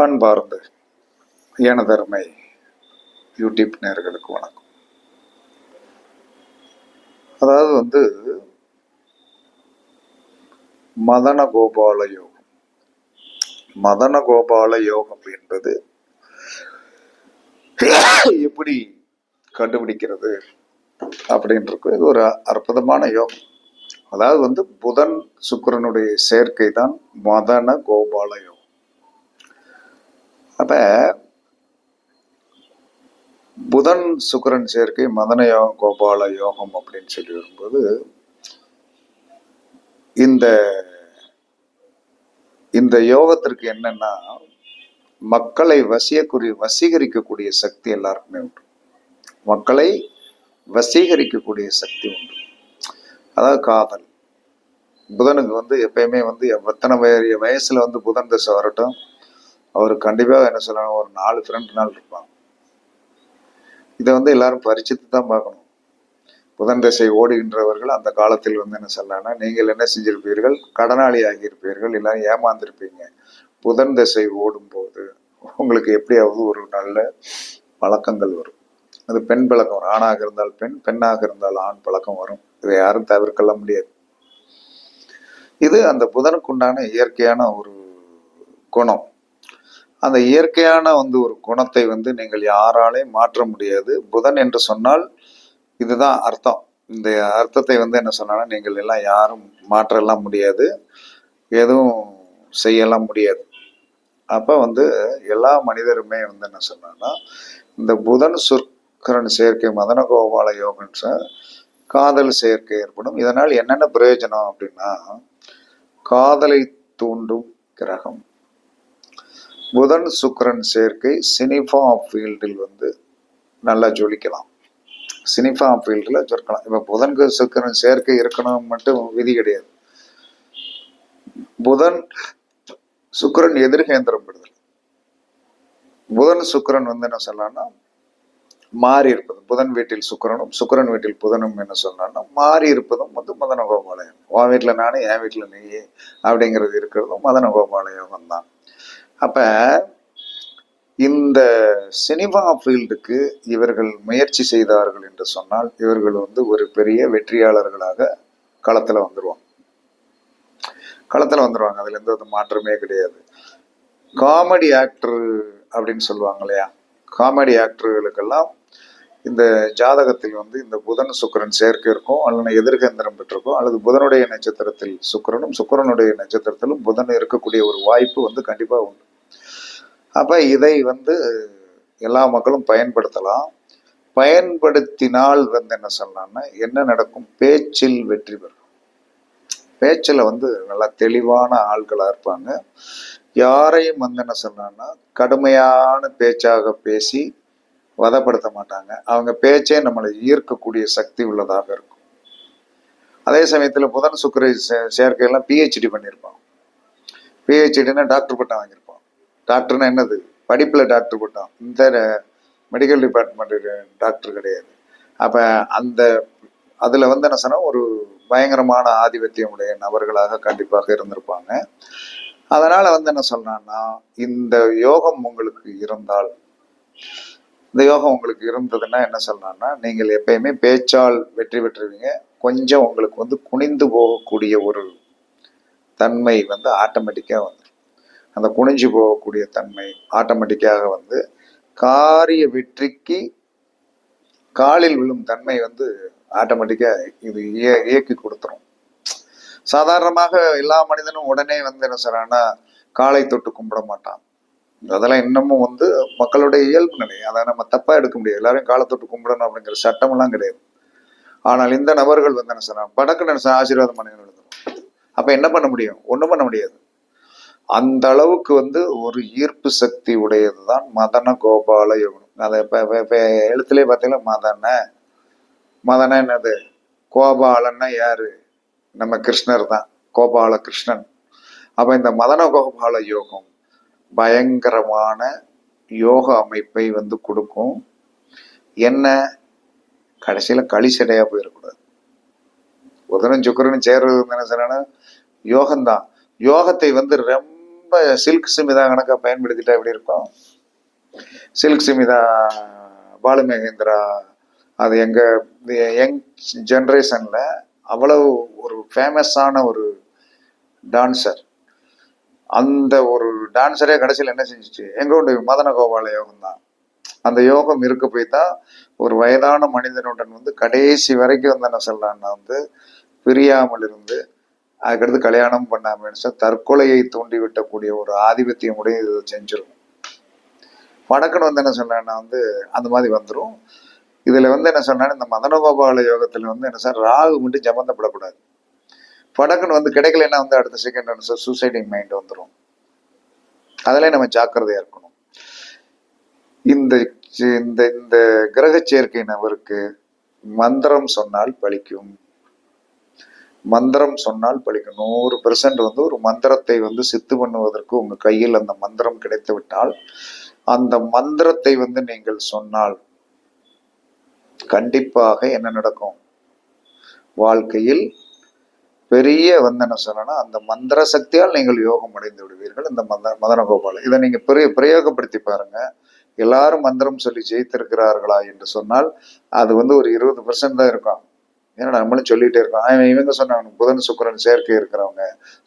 அன்பார்ந்த எனதருமை யூடியூப் நேர்களுக்கு வணக்கம். அதாவது வந்து மதன கோபால யோகம். மதன கோபால யோகம் என்பது எப்படி கண்டுபிடிக்கிறது அப்படின்றது இது ஒரு அற்புதமான யோகம். அதாவது வந்து புதன் சுக்கிரனுடைய சேர்க்கை தான் மதன கோபால யோகம். அப்ப புதன் சுக்கரன் சேர்க்கை மதன யோகம் கோபால யோகம் அப்படின்னு சொல்லி வரும்போது இந்த இந்த யோகத்திற்கு என்னன்னா மக்களை வசியக்குரிய வசீகரிக்கக்கூடிய சக்தி எல்லாருக்குமே உண்டு. மக்களை வசீகரிக்கக்கூடிய சக்தி உண்டு. அதாவது காதல். புதனுக்கு வந்து எப்பயுமே வந்து எத்தனை வய வயசுல வந்து புதன் தசை வரட்டும் அவர் கண்டிப்பாக என்ன சொல்லணும் ஒரு நாலு ஃப்ரெண்டு நாள் இருப்பாங்க. இதை வந்து எல்லாரும் பரிச்சித்து தான் பார்க்கணும். புதன் திசை ஓடுகின்றவர்கள் அந்த காலத்தில் வந்து என்ன சொல்லலாம்னா நீங்கள் என்ன செஞ்சிருப்பீர்கள்? கடனாளி ஆகியிருப்பீர்கள் எல்லாரும் ஏமாந்திருப்பீங்க. புதன் திசை ஓடும்போது உங்களுக்கு எப்படியாவது ஒரு நல்ல பழக்கங்கள் வரும். அது பெண் பழக்கம் வரும். ஆணாக இருந்தால் பெண் பெண்ணாக இருந்தால் ஆண் பழக்கம் வரும். இதை யாரும் தவிர்க்கலாம் முடியாது. இது அந்த புதனுக்குண்டான இயற்கையான ஒரு குணம். அந்த இயற்கையான வந்து ஒரு குணத்தை வந்து நீங்கள் யாராலே மாற்ற முடியாது. புதன் என்று சொன்னால் இதுதான் அர்த்தம். இந்த அர்த்தத்தை வந்து என்ன சொன்னாலும் நீங்கள் எல்லாம் யாரும் மாற்றலாம் முடியாது. எதுவும் செய்யலாம் முடியாது. அப்போ வந்து எல்லா மனிதருமே வந்து என்ன சொன்னான்னா இந்த புதன் சுர்க்கரன் சேர்க்கை மதன கோபால யோகன் காதல் சேர்க்கை ஏற்படும். இதனால் என்னென்ன பிரயோஜனம் அப்படின்னா காதலை தூண்டும் கிரகம். புதன் சுக்கரன் சேர்க்கை சினிஃபா ஃபீல்டில் வந்து நல்லா ஜொலிக்கலாம். சினிஃபா ஃபீல்டில் ஜொலிக்கலாம். இப்போ புதன்கு சுக்கிரன் சேர்க்கை இருக்கணும் மட்டும் விதி கிடையாது. புதன் சுக்கரன் எதிர்கேந்திரம் விடுதல். புதன் சுக்கிரன் வந்து என்ன சொல்லலாம்னா மாறி இருப்பது புதன் வீட்டில் சுக்கிரனும் சுக்கிரன் வீட்டில் புதனும் என்ன சொல்லான்னா மாறி இருப்பதும் வந்து மதன கோபாலயம் உன் வீட்டில் நானே என் வீட்டில் நீ அப்படிங்கிறது இருக்கிறதும் மதன கோபால யோகம் தான் அப்போ இந்த சினிமா ஃபீல்டுக்கு இவர்கள் முயற்சி செய்தார்கள் என்று சொன்னால் இவர்கள் வந்து ஒரு பெரிய வெற்றியாளர்களாக களத்தில் வந்துடுவாங்க களத்தில் வந்துடுவாங்க அதில் எந்த ஒரு மாற்றமே கிடையாது. காமெடி ஆக்டர் அப்படின்னு சொல்லுவாங்க இல்லையா? காமெடி ஆக்டர்களுக்கெல்லாம் இந்த ஜாதகத்தில் வந்து இந்த புதன் சுக்கிரன் சேர்க்கை இருக்கும் அல்லது எதிர்கந்திரம் பெற்றிருக்கும் அல்லது புதனுடைய நட்சத்திரத்தில் சுக்கிரனும் சுக்கிரனுடைய நட்சத்திரத்திலும் புதன் இருக்கக்கூடிய ஒரு வாய்ப்பு வந்து கண்டிப்பாக உண்டு. அப்போ இதை வந்து எல்லா மக்களும் பயன்படுத்தலாம். பயன்படுத்தினால் வந்து என்ன சொல்லலாம்னா என்ன நடக்கும்? பேச்சில் வெற்றி பெறும். பேச்சில் வந்து நல்லா தெளிவான ஆள்களாக இருப்பாங்க. யாரையும் வந்து என்ன சொல்லலாம்னா கடுமையான பேச்சாக பேசி வதப்படுத்த மாட்டாங்க. அவங்க பேச்சே நம்மளை ஈர்க்கக்கூடிய சக்தி உள்ளதாக இருக்கும். அதே சமயத்தில் புதன் சுக்கர சேர்க்கையெல்லாம் பிஹெச்டி பண்ணியிருப்பான் பிஹெச்டினா டாக்டர் பட்டம் வாங்கியிருப்பான் டாக்டர்னா என்னது? படிப்பில் டாக்டர் பட்டம். இந்த மெடிக்கல் டிபார்ட்மெண்ட் டாக்டர் கிடையாது. அப்போ அந்த அதில் வந்து என்ன சொன்னால் ஒரு பயங்கரமான ஆதிபத்தியமுடைய நபர்களாக கண்டிப்பாக இருந்திருப்பாங்க. அதனால் வந்து என்ன சொல்றான்னா இந்த யோகம் உங்களுக்கு இருந்தால் இந்த யோகம் உங்களுக்கு இருந்ததுன்னா என்ன சொல்லலாம்னா நீங்கள் எப்பயுமே பேச்சால் வெற்றி பெற்றுவீங்க. கொஞ்சம் உங்களுக்கு வந்து குனிந்து போகக்கூடிய ஒரு தன்மை வந்து ஆட்டோமேட்டிக்காக வந்து அந்த குனிஞ்சு போகக்கூடிய தன்மை ஆட்டோமேட்டிக்காக வந்து காரிய வெற்றிக்கு காலில் விழும் தன்மை வந்து ஆட்டோமேட்டிக்காக இது இய- இயக்கி கொடுத்துரும். சாதாரணமாக எல்லா மனிதனும் உடனே வந்து என்ன சொல்றான்னா காலை தொட்டு கும்பிட மாட்டான். அதெல்லாம் இன்னமும் வந்து மக்களுடைய இயல்பு நிலை. அதை நம்ம தப்பாக எடுக்க முடியாது. எல்லாரும் காலை தொட்டு கும்பிடணும் அப்படிங்கிற சட்டமெல்லாம் கிடையாது. ஆனால் இந்த நபர்கள் வந்து என்ன சொன்னாங்க படக்கு நினைச்ச ஆசீர்வாதம் பண்ணி எழுதணும் அப்போ என்ன பண்ண முடியும்? ஒண்ணும் பண்ண முடியாது. அந்த அளவுக்கு வந்து ஒரு ஈர்ப்பு சக்தி உடையது தான் மதன கோபால யோகம். அதை இப்போ எழுத்துலேயே இப்ப பார்த்தீங்கன்னா மதன. மதன என்னது? கோபாலன்னா யாரு? நம்ம கிருஷ்ணர் தான். கோபால கிருஷ்ணன் அப்போ இந்த மதன கோபால யோகம் பயங்கரமான யோக அமைப்பை வந்து கொடுக்கும். என்ன? கடைசியில் களிச்சடையாக போயிடக்கூடாது. புதனும் சுக்கரனும் சேர்றது என்ன சொன்னா யோகம்தான். யோகத்தை வந்து ரொம்ப ரொம்ப சில்க் சிமிதா கணக்காக பயன்படுத்திட்டா எப்படி இருக்கும்? சில்க் சிமிதா பாலு மகேந்திரா. அது எங்கள் யங் ஜென்ரேஷனில் அவ்வளவு ஒரு ஃபேமஸான ஒரு டான்சர் அந்த ஒரு டான்ஸரே கடைசியில் என்ன செஞ்சிச்சு? எங்களுடைய மதன கோபால யோகம் தான். அந்த யோகம் இருக்க போய் தான் ஒரு வயதான மனிதனுடன் வந்து கடைசி வரைக்கும் வந்து என்ன சொல்லலான்னா வந்து பிரியாமல் இருந்து அதுக்கடுத்து கல்யாணம் பண்ணாமல் நினைச்சா தற்கொலையை தூண்டிவிட்டக்கூடிய ஒரு ஆதிபத்தியம் உடைய இது செஞ்சிடும் வடக்கன் வந்து என்ன சொன்னேன்னா வந்து அந்த மாதிரி வந்துடும் இதில் வந்து என்ன சொன்னா இந்த மதனகோபால யோகத்தில் வந்து என்ன சார் ராகு மட்டும் ஜமந்தப்படக்கூடாது படக்குன்னு வந்து கிடைக்கலன்னா வந்து அடுத்த செகண்ட் என்ன சார் சூசைடிங் மைண்ட் வந்துடும் அதில் நம்ம ஜாக்கிரதையாக இருக்கணும். இந்த இந்த இந்த கிரக சேர்க்கை நபருக்கு மந்திரம் சொன்னால் பலிக்கும் மந்திரம் சொன்னால் பழிக்கும். நூறு பெர்சன்ட் வந்து ஒரு மந்திரத்தை வந்து சித்து பண்ணுவதற்கு உங்க கையில் அந்த மந்திரம் கிடைத்து விட்டால் அந்த மந்திரத்தை வந்து நீங்கள் சொன்னால் கண்டிப்பாக என்ன நடக்கும்? வாழ்க்கையில் பெரிய வந்து என்ன சொல்லணும் அந்த மந்திர சக்தியால் நீங்கள் யோகம் அடைந்து விடுவீர்கள். இந்த மந்த மதன கோபால் இதை நீங்கள் பெரிய பிரயோகப்படுத்தி பாருங்க. எல்லாரும் மந்திரம் சொல்லி ஜெயித்திருக்கிறார்களா என்று சொன்னால் அது வந்து ஒரு இருபது பெர்சன்ட் தான் இருக்கும். ஏன்னா நம்மளும் சொல்லிட்டே இருக்கோம் அவன் இவங்க சொன்னாங்க புதன் சுக்கிரன் சேர்க்கை இருக்கிறவங்க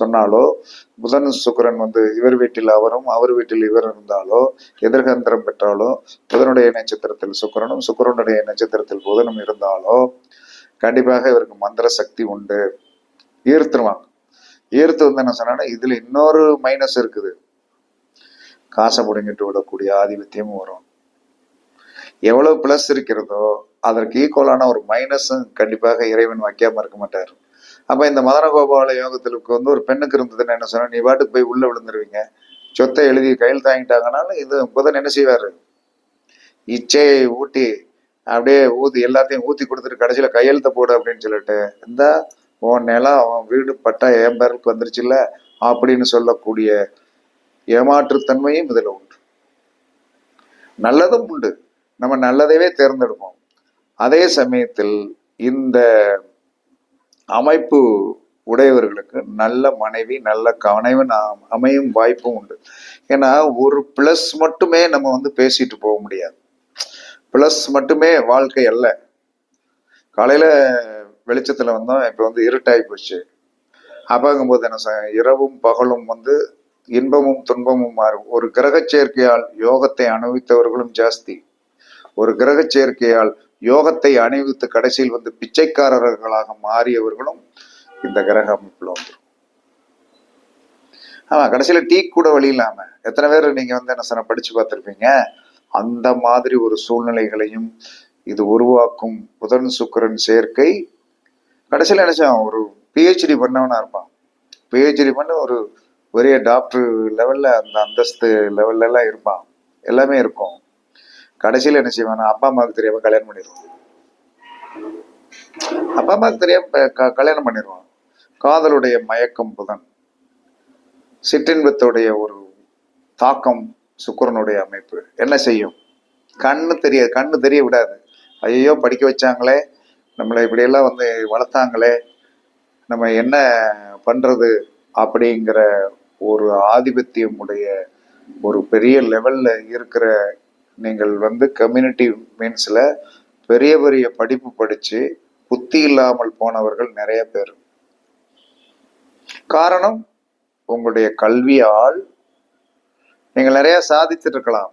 சொன்னாலோ புதன் சுக்கரன் வந்து இவர் வீட்டில் அவரும் அவர் வீட்டில் இவர் இருந்தாலோ எதிர்கந்திரம் பெற்றாலோ புதனுடைய நட்சத்திரத்தில் சுக்கரனும் சுக்கிரனுடைய நட்சத்திரத்தில் புதனும் இருந்தாலோ கண்டிப்பாக இவருக்கு மந்திர சக்தி உண்டு. ஈர்த்துருவாங்க. ஈர்த்து வந்து என்ன சொன்னா இதுல இன்னொரு மைனஸ் இருக்குது. காசை புடுங்கிட்டு விடக்கூடிய ஆதிபத்தியமும் வரும். எவ்வளவு பிளஸ் இருக்கிறதோ அதற்கு ஈக்குவலான ஒரு மைனஸும் கண்டிப்பாக இறைவன் வைக்காமல் இருக்க மாட்டார். அப்போ இந்த மதன கோபால யோகத்திற்கு வந்து ஒரு பெண்ணுக்கு இருந்ததுன்னு என்ன சொன்னா நீ பாட்டுக்கு போய் உள்ளே விழுந்துருவீங்க. சொத்தை எழுதி கையில் தாங்கிட்டாங்கனாலும் இது புதன் என்ன செய்வார்? இச்சையை ஊட்டி அப்படியே ஊற்றி எல்லாத்தையும் ஊத்தி கொடுத்துட்டு கடைசியில கையெழுத்த போடு அப்படின்னு சொல்லிட்டு இந்த உன் நிலம் அவன் வீடு பட்டா என் பேருக்கு வந்துருச்சுல்ல அப்படின்னு சொல்லக்கூடிய ஏமாற்றுத்தன்மையும் இதில் உண்டு. நல்லதும் உண்டு. நம்ம நல்லதையே தேர்ந்தெடுப்போம். அதே சமயத்தில் இந்த அமைப்பு உடையவர்களுக்கு நல்ல மனைவி நல்ல கணவன் அமையும் வாய்ப்பும் உண்டு. ஏன்னா ஒரு பிளஸ் மட்டுமே நம்ம வந்து பேசிட்டு போக முடியாது. பிளஸ் மட்டுமே வாழ்க்கை அல்ல. காலையில வெளிச்சத்துல வந்தோம் இப்ப வந்து இருட்டாகி போச்சு. அப்பாங்கும்போது என்ன இரவும் பகலும் வந்து இன்பமும் துன்பமும் மாறும். ஒரு கிரக சேர்க்கையால் யோகத்தை அனுபவித்தவர்களும் ஜாஸ்தி. ஒரு கிரக சேர்க்கையால் யோகத்தை அணிவித்து கடைசியில் வந்து பிச்சைக்காரர்களாக மாறியவர்களும் இந்த கிரக அமைப்புல வந்துடும் ஆமா கடைசியில டீ கூட வழி இல்லாம எத்தனை பேர் நீங்க வந்து என்ன சொன்ன படிச்சு பார்த்திருப்பீங்க? அந்த மாதிரி ஒரு சூழ்நிலைகளையும் இது உருவாக்கும் புதன் சுக்கிரன் சேர்க்கை. கடைசியில நினைச்சான் ஒரு பிஹெச்டி பண்ணவனா இருப்பான். பிஹெச்டி பண்ண ஒரு பெரிய டாக்டர் லெவல்ல அந்த அந்தஸ்து லெவல்ல எல்லாம் இருப்பான். எல்லாமே இருக்கும். கடைசியில என்ன செய்வானா அப்பா அம்மாவுக்கு தெரியாம கல்யாணம் பண்ணிடுவான் அப்பா அம்மாவுக்கு தெரியாம க- கல்யாணம் பண்ணிடுவான் காதலுடைய மயக்கம் புதன். சிற்றின்பத்துடைய ஒரு தாக்கம் சுக்கிரனுடைய அமைப்பு. என்ன செய்யும்? கண்ணு தெரியாது கண்ணு தெரிய விடாது. ஐயோ படிக்க வச்சாங்களே நம்மளை இப்படியெல்லாம் வந்து வளர்த்தாங்களே நம்ம என்ன பண்றது அப்படிங்கிற ஒரு ஆதிபத்தியம் உடைய ஒரு பெரிய லெவல்ல இருக்கிற நீங்கள் வந்து கம்யூனிட்டி மீன்ஸ்ல பெரிய பெரிய படிப்பு படிச்சு புத்தி இல்லாமல் போனவர்கள் நிறைய பேர். காரணம் உங்களுடைய கல்வியால் நீங்கள் நிறைய சாதித்துட்டு இருக்கலாம்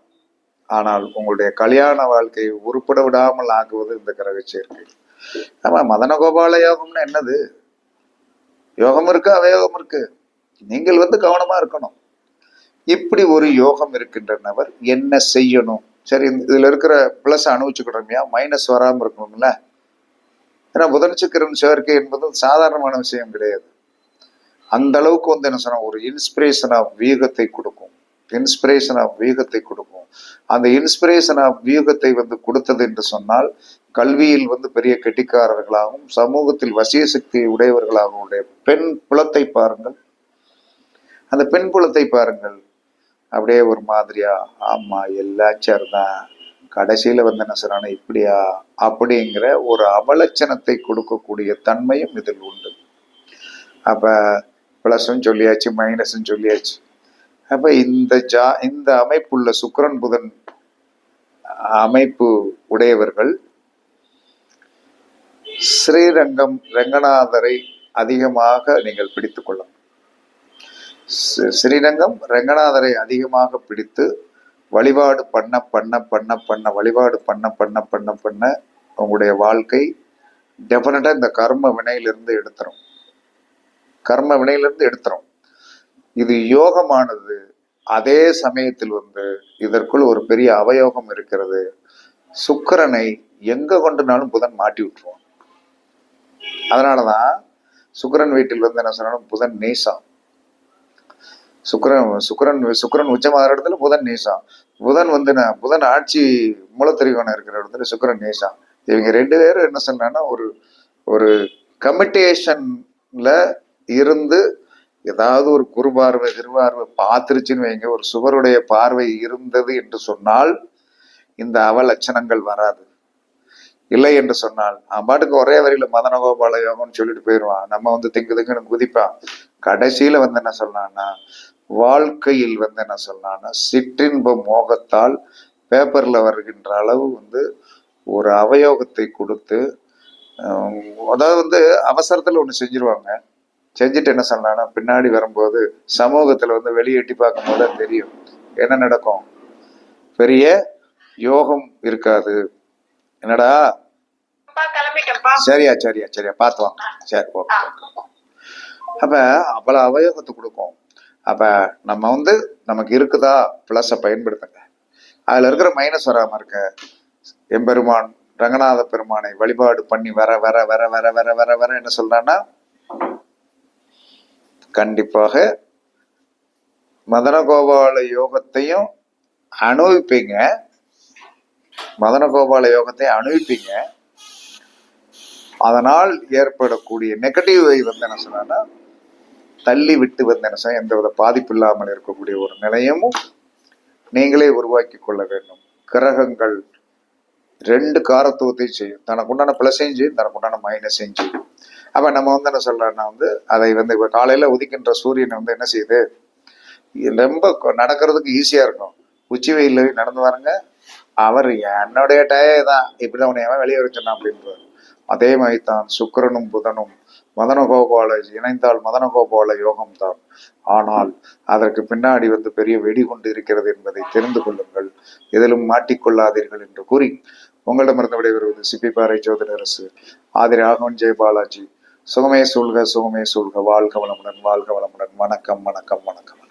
ஆனால் உங்களுடைய கல்யாண வாழ்க்கையை உருப்பட விடாமல் ஆக்குவது இந்த கிரக சேர்க்கை. ஆமா மதன கோபால யோகம்னு என்னது? யோகம் இருக்கு அவயோகம் இருக்கு. நீங்கள் வந்து கவனமா இருக்கணும். இப்படி ஒரு யோகம் இருக்கின்றனவர் என்ன செய்யணும்? சரி இந்த- இதுல இருக்கிற பிளஸ் அனுபவிச்சுக்கிட்டோம்யா மைனஸ் வராமல் இருக்கணும்ல. ஏன்னா புதன் சேர்க்கை என்பது சாதாரணமான விஷயம் கிடையாது. அந்த அளவுக்கு வந்து என்ன சொன்னா ஒரு இன்ஸ்பிரேஷன் ஆஃப் வியூகத்தை கொடுக்கும். இன்ஸ்பிரேஷன் ஆஃப் வியூகத்தை கொடுக்கும். அந்த இன்ஸ்பிரேஷன் ஆஃப் வியூகத்தை வந்து கொடுத்தது என்று சொன்னால் கல்வியில் வந்து பெரிய கெட்டிக்காரர்களாகவும் சமூகத்தில் வசிய சக்தி உடையவர்களாகவும் உடைய பெண் புலத்தை பாருங்கள். அந்த பெண் புலத்தை பாருங்கள். அப்படியே ஒரு மாதிரியா? ஆமா எல்லாச்சார் தான் கடைசியில வந்து என்ன சொல்றானே இப்படியா? அப்படிங்கிற ஒரு அவலட்சணத்தை கொடுக்கக்கூடிய தன்மையும் இதில் உண்டு. அப்ப பிளஸும் சொல்லியாச்சு மைனஸும் சொல்லியாச்சு. அப்ப இந்த ஜா இந்த அமைப்புள்ள சுக்கரன் புதன் அமைப்பு உடையவர்கள் ஸ்ரீரங்கம் ரங்கநாதரை அதிகமாக நீங்கள் பிடித்துக்கொள்ளலாம் ஸ்ரீரங்கம் ரங்கநாதரை அதிகமாக பிடித்து வழிபாடு பண்ண பண்ண பண்ண பண்ண வழிபாடு பண்ண பண்ண பண்ண பண்ண உங்களுடைய வாழ்க்கை டெஃபினட்டாக இந்த கர்ம வினையிலிருந்து எடுத்துரும். கர்ம வினையிலிருந்து எடுத்துரும். இது யோகமானது. அதே சமயத்தில் வந்து இதற்குள் ஒரு பெரிய அவயோகம் இருக்கிறது. சுக்கிரனை எங்க கொண்டுனாலும் புதன் மாட்டி விட்டுருவான். அதனாலதான் சுக்கிரன் வீட்டில் வந்து என்ன சொன்னாலும் புதன் நேசம். சுக்கரன் சுக்கரன் சுக்கரன் உச்சமாகிற இடத்துல புதன் நேசம் புதன் வந்து நான் புதன் ஆட்சி மூலத்திரிகோணம் இருக்கிற இடத்துல சுக்கரன் நேசம் இவங்க ரெண்டு பேரும் என்ன சொன்னான்னா ஒரு ஒரு கமிட்டேஷன்ல இருந்து ஏதாவது ஒரு குறுபார்வை திருவார்வை பார்த்துருச்சுன்னு வைங்க. ஒரு சுவருடைய பார்வை இருந்தது என்று சொன்னால் இந்த அவலட்சணங்கள் வராது. இல்லை என்று சொன்னால் அவன் பாட்டுக்கு ஒரே வரியில மதன கோபால யோகம்னு சொல்லிட்டு போயிடுவான் நம்ம வந்து திங்கு திங்குன்னு குதிப்பான். கடைசியில வந்து என்ன சொன்னான்னா வாழ்க்கையில் வந்து என்ன சொன்னான்னா சிற்றின்ப மோகத்தால் பேப்பர்ல வருகின்ற அளவு வந்து ஒரு அவயோகத்தை கொடுத்து அதாவது வந்து அவசரத்துல ஒண்ணு செஞ்சிருவாங்க. செஞ்சுட்டு என்ன சொன்னான்னா பின்னாடி வரும்போது சமூகத்துல வந்து வெளியே எட்டி பார்க்கும்போது தெரியும். என்ன நடக்கும்? பெரிய யோகம் இருக்காது. என்னடா? சரியா சரியா சரியா. பார்த்து வாங்க சரி ஓகே. அப்ப அவ்வளவு அவயோகத்தை கொடுக்கும். அப்ப நம்ம வந்து நமக்கு இருக்குதா? பிளஸை பயன்படுத்துங்க. அதுல இருக்கிற மைனஸ் வராம இருக்க. எம்பெருமான் ரங்கநாத பெருமானை வழிபாடு பண்ணி வர வர வர வர வர வர வர என்ன சொல்றான்னா கண்டிப்பாக மதனகோபால யோகத்தையும் அனுபவிப்பீங்க. மதனகோபால யோகத்தை அனுபவிப்பீங்க. அதனால் ஏற்படக்கூடிய நெகட்டிவ் வந்து என்ன சொன்னா தள்ளி விட்டு வந்து என்ன சொன்னா எந்தவித பாதிப்பு இல்லாமல் இருக்கக்கூடிய ஒரு நிலையமும் நீங்களே உருவாக்கி கொள்ள வேண்டும். கிரகங்கள் ரெண்டு காரத்துவத்தையும் செய்யும். தனக்கு உண்டான பிளஸையும் செய்யும் தனக்கு உண்டான மைனஸையும் செய்யும். அப்ப நம்ம வந்து என்ன சொல்லலாம்னா வந்து அதை வந்து இப்ப காலையில உதிக்கின்ற சூரியன் வந்து என்ன செய்யுது? ரொம்ப நடக்கிறதுக்கு ஈஸியா இருக்கும். உச்சி வெயில் நடந்து வரங்க அவர் என்னுடைய டயர் தான் இப்படிதான் உன்னை வெளியே வச்சிருந்தான் அப்படின்றார். அதே மாதிரி தான் சுக்கிரனும் புதனும் மதனகோபால இணைந்தால் மதனகோபால யோகம் தான். ஆனால் அதற்கு பின்னாடி வந்து பெரிய வெடி கொண்டு இருக்கிறது என்பதை தெரிந்து கொள்ளுங்கள். எதிலும் மாட்டிக்கொள்ளாதீர்கள் என்று கூறி உங்களிடமிருந்து விடைபெறுவது சிப்பிப்பாறை ஜோதிடரசு ஆதிரி ராகவன் ஜெயபாலாஜி சுகமே சூழ்க சுகமே சூழ்க. வாழ்க வளமுடன் வாழ்க வளமுடன். வணக்கம் வணக்கம் வணக்கம்.